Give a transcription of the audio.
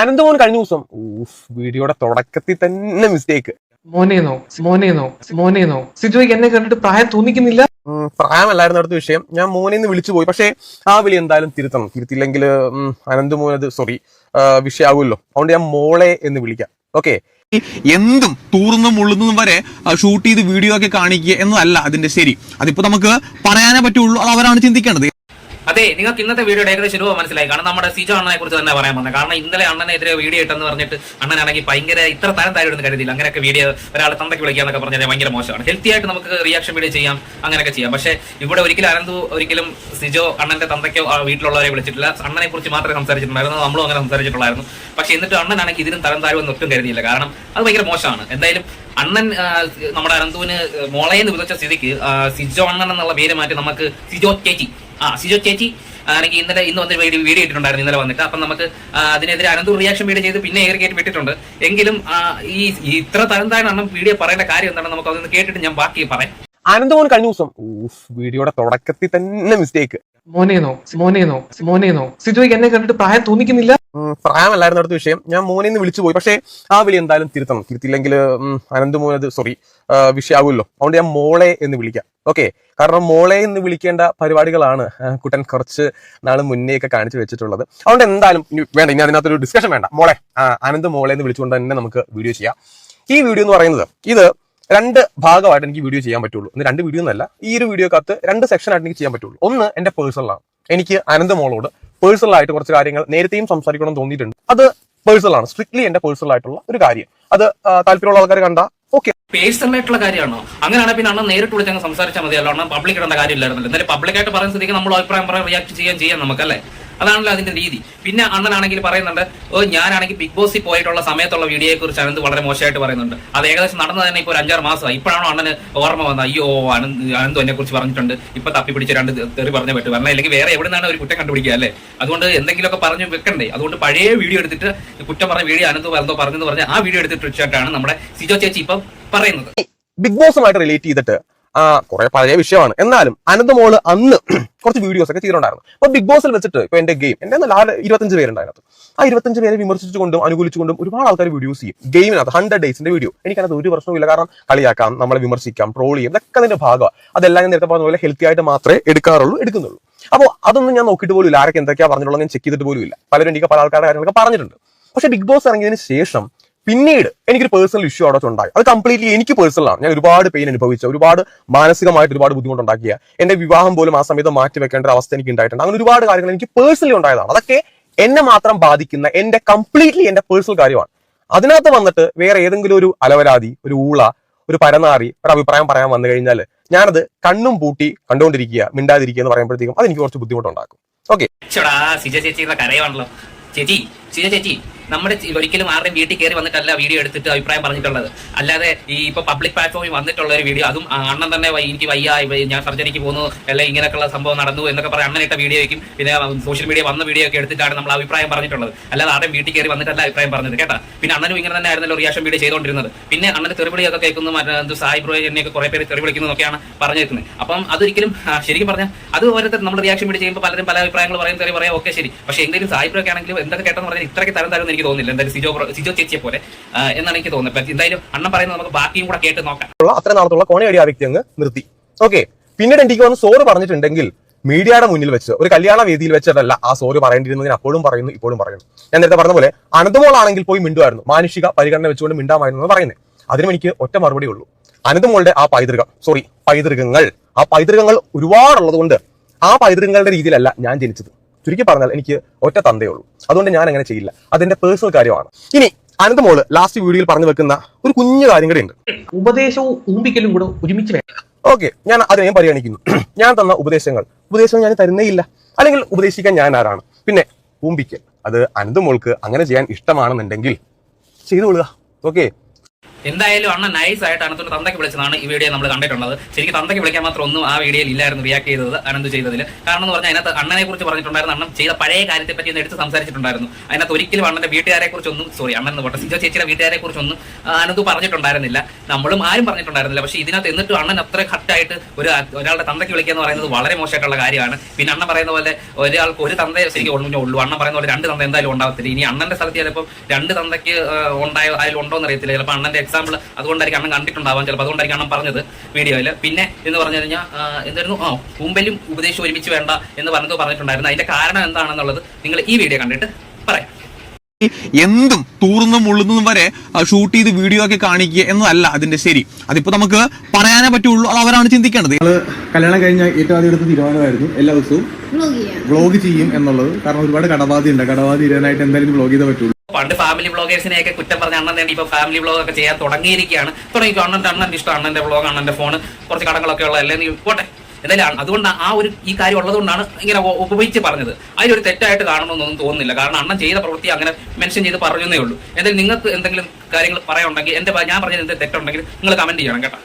അനന്തമോൻ കഴിഞ്ഞ ദിവസം ഊഫ് വീഡിയോയുടെ തുടക്കത്തിൽ തന്നെ മിസ്റ്റേക്ക് മോനേനോ മോനേനോ മോനേനോ സിജോയ്ക്ക് എന്നെ കണ്ടിട്ട് പ്രായം തോന്നിക്കുന്നില്ല? പ്രായമല്ലായിരുന്നു അടുത്ത വിഷയം. ഞാൻ മോനെ നിന്ന് വിളിച്ചു പോയി. പക്ഷേ ആ വിളി എന്തായാലും തിരുത്തണം. തിരുത്തില്ലെങ്കിൽ അനന്തമോൻ അത് സോറി വിഷയാകുമല്ലോ അതുകൊണ്ട് ഞാൻ മോളെ എന്ന് വിളിക്കാം. ഓക്കെ എന്തും തൂർന്നും മുള്ളുന്നതും വരെ ഷൂട്ട് ചെയ്ത് വീഡിയോ ഒക്കെ കാണിക്കുക എന്നതല്ല അതിന്റെ ശരി. അതിപ്പോ നമുക്ക് പറയാനേ പറ്റുള്ളൂ. അത് അവരാണ് ചിന്തിക്കേണ്ടത്. അതെ നിങ്ങൾക്ക് ഇന്നത്തെ വീഡിയോ ഏകദേശം രൂപ മനസ്സിലായി. കാരണം നമ്മുടെ സിജോ അണ്ണനെ കുറിച്ച് തന്നെ പറയാൻ വന്നത് കാരണം ഇന്നലെ അണ്ണനെതിരെ വീഡിയോ ഇട്ടെന്ന് പറഞ്ഞിട്ട് അണ്ണനാണെങ്കിൽ ഭയങ്കര ഇത്ര തരം താരം കരുതിയില്ല അങ്ങനെയൊക്കെ വീഡിയോ ഒരാളെ തന്തയ്ക്ക് വിളിക്കാന്നൊക്കെ പറഞ്ഞാൽ ഭയങ്കര മോശമാണ്. ഹെൽത്തി ആയിട്ട് നമുക്ക് റിയാക്ഷൻ വീഡിയോ ചെയ്യാം അങ്ങനെയൊക്കെ ചെയ്യാം. പക്ഷേ ഇവിടെ ഒരിക്കലും അനന്തു ഒരിക്കലും സിജോ അണ്ണന്റെ തന്തയ്ക്കോ വീട്ടിലുള്ളവരെ വിളിച്ചിട്ടില്ല. അണ്ണനെ കുറിച്ച് മാത്രമേ സംസാരിച്ചിട്ടുണ്ടായിരുന്നു നമ്മളും അങ്ങനെ സംസാരിച്ചിട്ടുള്ളായിരുന്നു. പക്ഷേ എന്നിട്ട് അണ്ണനാണെങ്കിൽ ഇതിനും തരം താരം ഒട്ടും കരുതിയില്ല. കാരണം അത് ഭയങ്കര മോശമാണ്. എന്തായാലും അണ്ണൻ നമ്മുടെ അനന്തുവിന് മോളയെന്ന് വിളിച്ച സ്ഥിതിക്ക് സിജോ അണ്ണൻ എന്നുള്ള പേര് മാറ്റി നമുക്ക് സിജോ ചേച്ചി ആ സിജോ ചേച്ചി ആണെങ്കിൽ ഇന്നലെ ഇന്ന് വന്ന് വീഡിയോ വീഡിയോ ഇട്ടിട്ടുണ്ടായിരുന്നു ഇന്നലെ വന്നിട്ട്. അപ്പം നമുക്ക് അതിനെതിരെ അനന്തു റിയാക്ഷൻ വീഡിയോ ചെയ്ത് പിന്നെ ഏറെ കയറ്റി വിട്ടിട്ടുണ്ട്. എങ്കിലും ഈ ഇത്ര തരം താഴെ അണ്ണൻ വീഡിയോ പറയേണ്ട കാര്യം എന്താണ് നമുക്ക് അതൊന്ന് കേട്ടിട്ട് ഞാൻ ബാക്കി പറയാം. അനന്തമോൻ കഴിഞ്ഞ ദിവസം വീഡിയോയുടെ തുടക്കത്തിൽ തന്നെ മിസ്റ്റേക്ക് മോനേനോ മോനേനോ മോനേനോ സിജോയ്ക്ക് എന്നെ കണ്ടിട്ട് പ്രായം തോന്നിക്കുന്നില്ല? പ്രായമല്ലായിരുന്നു അടുത്ത വിഷയം. ഞാൻ മോനെ നിന്ന് വിളിച്ചു പോയി. പക്ഷേ ആ വിളി എന്തായാലും തിരുത്തണം. തിരുത്തില്ലെങ്കിൽ അനന്തമോനത് സോറി വിഷയാകുമല്ലോ അതുകൊണ്ട് ഞാൻ മോളെ എന്ന് വിളിക്കാം. ഓക്കെ കാരണം മോളെ എന്ന് വിളിക്കേണ്ട പരിപാടികളാണ് കുട്ടൻ കുറച്ച് നാൾ മുന്നേ ഒക്കെ കാണിച്ചു വെച്ചിട്ടുള്ളത്. അതുകൊണ്ട് എന്തായാലും വേണ്ട ഇനി അതിനകത്തൊരു ഡിസ്കഷൻ വേണ്ട. മോളെ അനന്ത് മോളെ എന്ന് വിളിച്ചുകൊണ്ട് തന്നെ നമുക്ക് വീഡിയോ ചെയ്യാം. ഈ വീഡിയോ എന്ന് പറയുന്നത് ഇത് രണ്ട് ഭാഗമായിട്ട് എനിക്ക് വീഡിയോ ചെയ്യാൻ പറ്റുള്ളൂ. രണ്ട് വീഡിയോ എന്നല്ല ഈ ഒരു വീഡിയോക്കകത്ത് രണ്ട് സെക്ഷനായിട്ട് എനിക്ക് ചെയ്യാൻ പറ്റുള്ളൂ. ഒന്ന് എന്റെ പേഴ്സണലാണ് എനിക്ക് അനന്ത് മോളോട് പേഴ്സണൽ ആയിട്ട് കുറച്ച് കാര്യങ്ങൾ നേരത്തെയും സംസാരിക്കണം തോന്നിയിട്ടുണ്ട്. അത് പേഴ്സണൽ ആണ് സ്ട്രിക്ട്ലി എന്റെ പേഴ്സണൽ ആയിട്ടുള്ള ഒരു കാര്യം. അത് താല്പര്യമുള്ള ആൾക്കാർ കണ്ട പേഴ്സണൽ ആയിട്ടുള്ള കാര്യമാണോ? അങ്ങനെയാണെങ്കിൽ പിന്നെ അണ്ണൻ നേരിട്ട് വിളിച്ച് അങ്ങ് സംസാരിച്ചാൽ മതിയല്ലോ അണ്ണൻ പബ്ലിക് ഇടേണ്ട കാര്യമില്ലായിരുന്നല്ലോ എന്തായാലും പബ്ലിക് ആയിട്ട് പറയുന്ന സ്ഥിതിക്ക് നമ്മൾ അഭിപ്രായം പറയാൻ റിയാക്ട് ചെയ്യാൻ ചെയ്യാം നമുക്കല്ലേ അതാണല്ലോ അതിന്റെ രീതി. പിന്നെ അണ്ണനാണെങ്കിൽ പറയുന്നുണ്ട് ഓ ഞാനാണെങ്കിൽ ബിഗ് ബോസിൽ പോയിട്ടുള്ള സമയത്തുള്ള വീഡിയോയെ കുറിച്ച് അനന്ത് വളരെ മോശമായിട്ട് പറയുന്നുണ്ട്. അത് ഏകദേശം നടന്നത് തന്നെ ഇപ്പോൾ ഒരു അഞ്ചാറ് മാസമായി. ഇപ്പോഴാണോ അണ്ണന് ഓർമ്മ വന്നത്? അയ്യോ അനന്ത് അനന്ത് എന്നെ കുറിച്ച് പറഞ്ഞിട്ടുണ്ട്. ഇപ്പൊ തപ്പി പിടിച്ച് രണ്ട് തെറി പറഞ്ഞ പറ്റും കാരണം അല്ലെങ്കിൽ വേറെ എവിടെ നിന്നാണ് ഒരു കുറ്റം കണ്ടുപിടിക്കുക അല്ലേ? അതുകൊണ്ട് എന്തെങ്കിലുമൊക്കെ പറഞ്ഞു വെക്കണ്ടേ. അതുകൊണ്ട് പഴയ വീഡിയോ എടുത്തിട്ട് കുറ്റം പറഞ്ഞ വീഡിയോ അനന്ത് എന്തോ പറഞ്ഞെന്ന് പറഞ്ഞ ആ വീഡിയോ എടുത്തിട്ട് വെച്ചിട്ടാണ് നമ്മുടെ സിജോ ചേച്ചി ഇപ്പം പറയുന്നത്. ബിഗ് ബോസുമായിട്ട് റിലേറ്റ് ചെയ്തിട്ട് ആ കുറെ പഴയ വിഷയമാണ്. എന്നാലും അനന്തമോൾ അന്ന് കുറച്ച് വീഡിയോസ് ഒക്കെ ചെയ്തിട്ടുണ്ടായിരുന്നു. അപ്പൊ ബിഗ് ബോസിൽ വെച്ചിട്ട് ഇപ്പൊ എന്റെ ഗെയിം എന്റെ നാല് ഇരുപത്തഞ്ച് പേരുണ്ടായിരുന്നു. ആ ഇരുപത്തഞ്ച് പേരെ വിമർശിച്ചുകൊണ്ടും അനുകൂലിച്ചുകൊണ്ടും ഒരുപാട് ആൾക്കാർ വീഡിയോസ് ചെയ്യും. ഗെയിമിനകത്ത് ഹൺഡ്രഡ് ഡേയ്സിന്റെ വീഡിയോ എനിക്കത് ഒരു പ്രശ്നവുമില്ല കാരണം കളിയാക്കാം നമ്മളെ വിമർശിക്കാം ട്രോൾ ചെയ്യാം. ഇതൊക്കെ അതിന്റെ ഭാഗമാണ് അതെല്ലാം ഞാൻ നേരത്തെ പറഞ്ഞ പോലെ ഹെൽത്തി ആയിട്ട് മാത്രമേ എടുക്കാറുള്ളൂ എടുക്കുന്നുള്ളൂ. അപ്പോൾ അതൊന്നും ഞാൻ നോക്കിയിട്ട് പോലും ഇല്ല ആരൊക്കെ എന്തൊക്കെയാ പറഞ്ഞിട്ടുള്ളത് ഞാൻ ചെക്ക് ചെയ്തിട്ട് പോലും ഇല്ല പലരും എനിക്ക് പല ആൾക്കാരുടെ കാര്യങ്ങളൊക്കെ പറഞ്ഞിട്ടുണ്ട്. പക്ഷെ ബിഗ് ബോസ് ഇറങ്ങിയതിന് ശേഷം പിന്നീട് എനിക്കൊരു പേഴ്സണൽ ഇഷ്യൂ അവിടെ ഉണ്ടായി അത് കംപ്ലീറ്റ്ലി എനിക്ക് പേഴ്സണൽ ആണ്. ഞാൻ ഒരുപാട് പെയിൻ അനുഭവിച്ച ഒരുപാട് മാനസികമായിട്ട് ഒരുപാട് ബുദ്ധിമുട്ടുണ്ടാക്കിയ എന്റെ വിവാഹം പോലും ആ സമയത്ത് മാറ്റി വെക്കേണ്ട അവസ്ഥ എനിക്ക് ഉണ്ടായിട്ടുണ്ട്. അങ്ങനെ ഒരുപാട് കാര്യങ്ങൾ എനിക്ക് പേഴ്സണലി ഉണ്ടായതാണ്. അതൊക്കെ എന്നെ മാത്രം ബാധിക്കുന്ന എന്റെ കംപ്ലീറ്റ്ലി എന്റെ പേഴ്സണൽ കാര്യമാണ്. അതിനകത്ത് വന്നിട്ട് വേറെ ഏതെങ്കിലും ഒരു അലവരാതി ഒരു ഊള ഒരു പരനാറി ഒരു അഭിപ്രായം പറയാൻ വന്നു കഴിഞ്ഞാൽ ഞാനത് കണ്ണും പൂട്ടി കണ്ടുകൊണ്ടിരിക്കുക മിണ്ടാതിരിക്കുക എന്ന് പറയുമ്പോഴത്തേക്കും അതെനിക്ക് കുറച്ച് ബുദ്ധിമുട്ടുണ്ടാക്കും. ഓക്കെ ചേച്ചി ചേച്ചി. നമ്മുടെ ഒരിക്കലും ആരുടെയും വീട്ടിൽ കയറി വന്നിട്ടല്ല വീഡിയോ എടുത്തിട്ട് അഭിപ്രായം പറഞ്ഞിട്ടുള്ളത്. അല്ലാതെ ഈ ഇപ്പൊ പബ്ലിക് പ്ലാറ്റ്ഫോമിൽ വന്നിട്ടുള്ള ഒരു വീഡിയോ അതും അണ്ണൻ തന്നെ എനിക്ക് വയ്യ ഞാൻ സർജറിക്ക് പോകുന്നു അല്ലെ ഇങ്ങനെയൊക്കെയുള്ള സംഭവം നടന്നു എന്നൊക്കെ പറയാം അണ്ണൻ ഇട്ട വീഡിയോ വയ്ക്കും പിന്നെ സോഷ്യൽ മീഡിയ വന്ന വീഡിയോ ഒക്കെ എടുത്തിട്ടാണ് നമ്മൾ അഭിപ്രായം പറഞ്ഞിട്ടുള്ളത്. അല്ലാതെ ആരുടെയും വീട്ടിൽ കയറി വന്നിട്ടല്ല അഭിപ്രായം പറഞ്ഞത് കേട്ടാ? പിന്നെ അണ്ണനും ഇങ്ങനെ തന്നെ ആയിരുന്നല്ലോ റിയാക്ഷൻ വീഡിയോ ചെയ്തുകൊണ്ടിരുന്നത് പിന്നെ അണ്ണന് തെറിവിളിയൊക്കെ കേൾക്കുന്നു മറ്റേ സായി ബ്രോ എന്നെയൊക്കെ കുറെ പേര് തെറി വിളിക്കുന്നതൊക്കെയാണ് പറഞ്ഞിരിക്കുന്നത് അപ്പം അതൊരിക്കലും ശരിക്കും പറഞ്ഞാൽ അത് ഓരോരുത്തർ നമ്മൾ റിയാക്ഷൻ വീഡിയോ ചെയ്യുമ്പോൾ പലരും പല അഭിപ്രായങ്ങൾ പറയും തെറി പറയാം ഓക്കെ ശരി. പക്ഷേ എന്തെങ്കിലും സായി ബ്രോ ഒക്കെ എന്തൊക്കെ കേട്ടെന്ന് പറഞ്ഞാൽ ഇത്രയ്ക്ക് തരം തരുമെന്ന് എനിക്ക് തോന്നുന്നില്ല. എന്തായാലും സിജോ സിജോ ചേച്ചിയെ പോലെ എന്നാണ് എനിക്ക് തോന്നുന്നത്. എന്തായാലും അണ്ണൻ പറയുന്നത് നമുക്ക് ബാക്കിയും കൂടെ കേട്ട് നോക്കാം. അത്ര നാളത്തുള്ള കോണയടി ആ വ്യക്തി അങ്ങ് നിർത്തി. ഓക്കെ പിന്നീട് എനിക്ക് വന്ന് സോറ് പറഞ്ഞിട്ടുണ്ടെങ്കിൽ മീഡിയയുടെ മുന്നിൽ വെച്ച് ഒരു കല്യാണ വേദിയിൽ വെച്ചിട്ടല്ല ആ സോറ് പറയേണ്ടിയിരുന്നതിന് അപ്പോഴും പറയുന്നു ഇപ്പോഴും പറയുന്നു. ഞാൻ നേരത്തെ പറഞ്ഞ പോലെ അനന്തമോളാണെങ്കിൽ പോയി മിണ്ടുമായിരുന്നു. മാനുഷിക പരിഗണന വെച്ചുകൊണ്ട് മിണ്ടാമായിരുന്നു എന്ന് പറയുന്നത് അതിനും എനിക്ക് ഒറ്റ മറുപടി ഉള്ളൂ. അനന്തമോളുടെ ആ പൈതൃകം സോറി പൈതൃകങ്ങൾ. ആ പൈതൃകങ്ങൾ ഒരുപാടുള്ളത് കൊണ്ട് ആ പൈതൃകങ്ങളുടെ രീതിയിലല്ല ഞാൻ ജനിച്ചത്. ചുരുക്കി പറഞ്ഞാൽ എനിക്ക് ഒറ്റ തന്തേ ഉള്ളൂ. അതുകൊണ്ട് ഞാൻ അങ്ങനെ ചെയ്യില്ല. അതെന്റെ പേഴ്സണൽ കാര്യമാണ്. ഇനി അനന്തമോൾ ലാസ്റ്റ് വീഡിയോയിൽ പറഞ്ഞു വെക്കുന്ന ഒരു കുഞ്ഞു കാര്യം കൂടെ ഉണ്ട്. ഉപദേശവും ഊമ്പിക്കലും കൂടെ ഒരുമിച്ച് വേണം ഓക്കെ ഞാൻ അതിനെയും പരിഗണിക്കുന്നു. ഞാൻ തന്ന ഉപദേശങ്ങൾ. ഉപദേശം ഞാൻ തരുന്നേ ഇല്ല അല്ലെങ്കിൽ ഉപദേശിക്കാൻ ഞാൻ ആരാണ്? പിന്നെ ഊമ്പിക്കൽ. അത് അനന്തമോൾക്ക് അങ്ങനെ ചെയ്യാൻ ഇഷ്ടമാണെന്നുണ്ടെങ്കിൽ ചെയ്തു കൊള്ളുക. ഓക്കെ എന്തായാലും അണ്ണ നൈസ് ആയിട്ട് അനന്തൊരു തന്തയ്ക്ക് വിളിച്ചതാണ് ഈ വീഡിയോ നമ്മൾ കണ്ടിട്ടുള്ളത്. ശരിക്കും തന്തയ്ക്ക് വിളിക്കാൻ മാത്രം ഒന്നും ആ വീഡിയോയിൽ ഇല്ലായിരുന്നു റിയാക്ട് ചെയ്തത് അനന്ത് ചെയ്തതിൽ കാരണം എന്ന് പറഞ്ഞാൽ അതിനകത്ത് അണ്ണനെ കുറിച്ച് പറഞ്ഞിട്ടുണ്ടായിരുന്നു അണ്ണം ചെയ്ത പഴയ കാര്യത്തെ പറ്റി ഒന്ന് എടുത്ത് സംസാരിച്ചിട്ടുണ്ടായിരുന്നു. അതിനകത്ത് ഒരിക്കലും അണ്ണന്റെ വീട്ടുകാരെ കുറിച്ചൊന്നും സോറി അണ്ണൻ എന്ന് പറഞ്ഞ സിജോ ചേച്ചിയുടെ വീട്ടുകാരെ കുറിച്ചൊന്നും അനന്ത് പറഞ്ഞിട്ടുണ്ടായിരുന്നില്ല. നമ്മളും ആരും പറഞ്ഞിട്ടുണ്ടായിരുന്നില്ല. പക്ഷേ ഇതിനകത്ത് എന്നിട്ട് അണ്ണൻ അത്ര ഹട്ടായിട്ട് ഒരു ഒരാളുടെ തന്തയ്ക്ക് വിളിക്കുക എന്ന് പറയുന്നത് വളരെ മോശമായിട്ടുള്ള കാര്യമാണ്. പിന്നെ അണ്ണൻ പറയുന്ന പോലെ ഒരാൾക്ക് ഒരു തന്തയെ ശരിക്കും ഉള്ളൂ ഉള്ളൂ. അണ്ണൻ പറയുന്ന പോലെ രണ്ട് തന്ത എന്തായാലും ഉണ്ടാവത്തില്ല. ഇനി അണ്ണന്റെ സ്ഥലത്ത് ചിലപ്പോൾ രണ്ട് തന്തയ്ക്ക് ഉണ്ടായ അതിൽ ഉണ്ടോ എന്ന് അറിയത്തില്ല. ചിലപ്പോൾ അണ്ണന്റെ എക്സാമ്പിൾ അതുകൊണ്ടായിരിക്കും അണ്ണൻ കണ്ടിട്ടുണ്ടാവാം ചിലപ്പോൾ അതുകൊണ്ടായിരിക്കും അണ്ണൻ പറഞ്ഞത് വീഡിയോയിൽ പിന്നെ എന്ന് പറഞ്ഞു കഴിഞ്ഞാൽ എന്തായിരുന്നു? ആ കൂമ്പലും ഉപദേശം ഒരുമിച്ച് വേണ്ട എന്ന് പറഞ്ഞത് പറഞ്ഞിട്ടുണ്ടായിരുന്നു. അതിന്റെ കാരണം എന്താണെന്നുള്ളത് നിങ്ങൾ ഈ വീഡിയോ കണ്ടിട്ട് പറയാം. എന്തും തൂർന്നും മുള്ളുന്നതും വരെ ഷൂട്ട് ചെയ്ത് വീഡിയോ ഒക്കെ കാണിക്കുക എന്നതല്ല അതിന്റെ ശരി. അതിപ്പോ നമുക്ക് പറയാനേ പറ്റുള്ളൂ. അത് അവരാണ് ചിന്തിക്കേണ്ടത്. കല്യാണം കഴിഞ്ഞ ഏറ്റവും ആദ്യം എടുത്ത തീരുമാനമായിരുന്നു എല്ലാ ദിവസവും വ്ളോഗ് ചെയ്യും. എന്നുള്ളത്. കാരണം ഒരുപാട് കടബാധ ഉണ്ട് കടബാധ ഇടാനായിട്ട് എന്തായാലും വ്ളോഗ് ചെയ്തേ പറ്റുള്ളൂ. പണ്ട് ഫാമിലി ബ്ലോഗേഴ്സിനെയൊക്കെ കുറ്റം പറഞ്ഞ അണ്ണൻ വേണ്ടി ഇപ്പൊ ഫാമിലി ബ്ലോഗ് ഒക്കെ ചെയ്യാൻ തുടങ്ങിയിരിക്കുകയാണ്. തുടങ്ങി അണ്ണൻ അണ്ണന്റെ ഇഷ്ടം അണ്ണന്റെ ബ്ലോഗ് അണ്ണന്റെ ഫോൺ കുറച്ച് കടങ്ങളൊക്കെ ഉള്ള അല്ലേ നീ പോട്ടെ. എന്തായാലും അതുകൊണ്ട് ആ ഒരു ഈ കാര്യം ഉള്ളതുകൊണ്ടാണ് ഇങ്ങനെ ഉപയോഗിച്ച് പറഞ്ഞത്. അതിലൊരു തെറ്റായിട്ട് കാണണമെന്നൊന്നും തോന്നുന്നില്ല. കാരണം അണ്ണൻ ചെയ്ത പ്രവൃത്തി അങ്ങനെ മെൻഷൻ ചെയ്ത് പറഞ്ഞതേ ഉള്ളൂ. എന്തായാലും നിങ്ങൾക്ക് എന്തെങ്കിലും കാര്യങ്ങൾ പറയാനുണ്ടെങ്കിൽ എന്റെ ഞാൻ പറഞ്ഞത് എന്തെങ്കിലും തെറ്റുണ്ടെങ്കിൽ നിങ്ങൾ കമന്റ് ചെയ്യണം കേട്ടോ.